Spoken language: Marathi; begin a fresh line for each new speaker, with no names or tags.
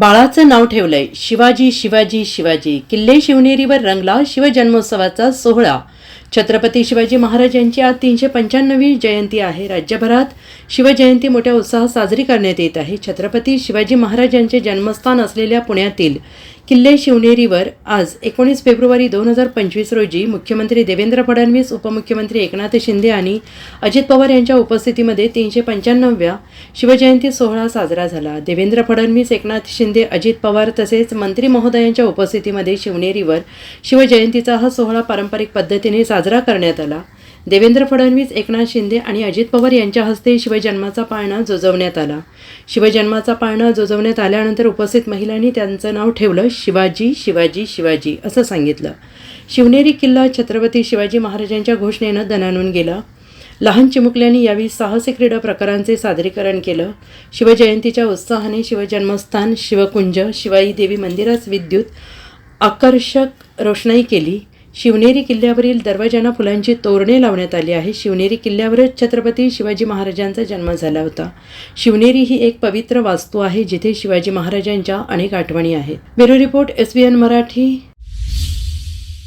बाळाचं नाव ठेवलंय. शिवाजी शिवाजी शिवाजी. किल्ले शिवनेरीवर रंगला शिवजन्मोत्सवाचा सोहळा. छत्रपती शिवाजी महाराज यांची आज तीनशे पंच्याण्णवी जयंती आहे. राज्यभरात शिवजयंती मोठ्या उत्साहात साजरी करण्यात येत आहे. छत्रपती शिवाजी महाराज यांचे जन्मस्थान असलेल्या पुण्यातील किल्ले शिवनेरीवर आज एकोणीस फेब्रुवारी दोन हजार पंचवीस रोजी मुख्यमंत्री देवेंद्र फडणवीस उपमुख्यमंत्री एकनाथ शिंदे आणि अजित पवार यांच्या उपस्थितीमध्ये तीनशे पंच्याण्णव्या शिवजयंती सोहळा साजरा झाला. देवेंद्र फडणवीस एकनाथ शिंदे अजित पवार तसेच मंत्री महोदयांच्या उपस्थितीमध्ये शिवनेरीवर शिवजयंतीचा हा सोहळा पारंपरिक पद्धतीने साजरा करण्यात आला. देवेंद्र फडणवीस एकनाथ शिंदे आणि अजित पवार यांच्या हस्ते शिवजन्माचा पाळणा जोजवण्यात आला. शिवजन्माचा पाळणा जोजवण्यात आल्यानंतर उपस्थित महिलांनी त्यांचं नाव ठेवलं शिवाजी शिवाजी शिवाजी असं सांगितलं. शिवनेरी किल्ला छत्रपती शिवाजी महाराजांच्या घोषणेनं दणानून गेला. लहान चिमुकल्यांनी यावेळी साहसी क्रीडा प्रकारांचे सादरीकरण केलं. शिवजयंतीच्या उत्साहाने शिवजन्मस्थान शिवकुंज शिवाई देवी मंदिरास विद्युत आकर्षक रोषणाई केली. शिवनेरी किल्ल्यावरील दरवाजांना फुलांची तोरणे लावण्यात आली आहे. शिवनेरी किल्ल्यावरच छत्रपती शिवाजी महाराजांचा जन्म झाला होता. शिवनेरी ही एक पवित्र वास्तू आहे जिथे शिवाजी महाराजांच्या अनेक आठवणी आहेत. Bureau report S B N Marathi.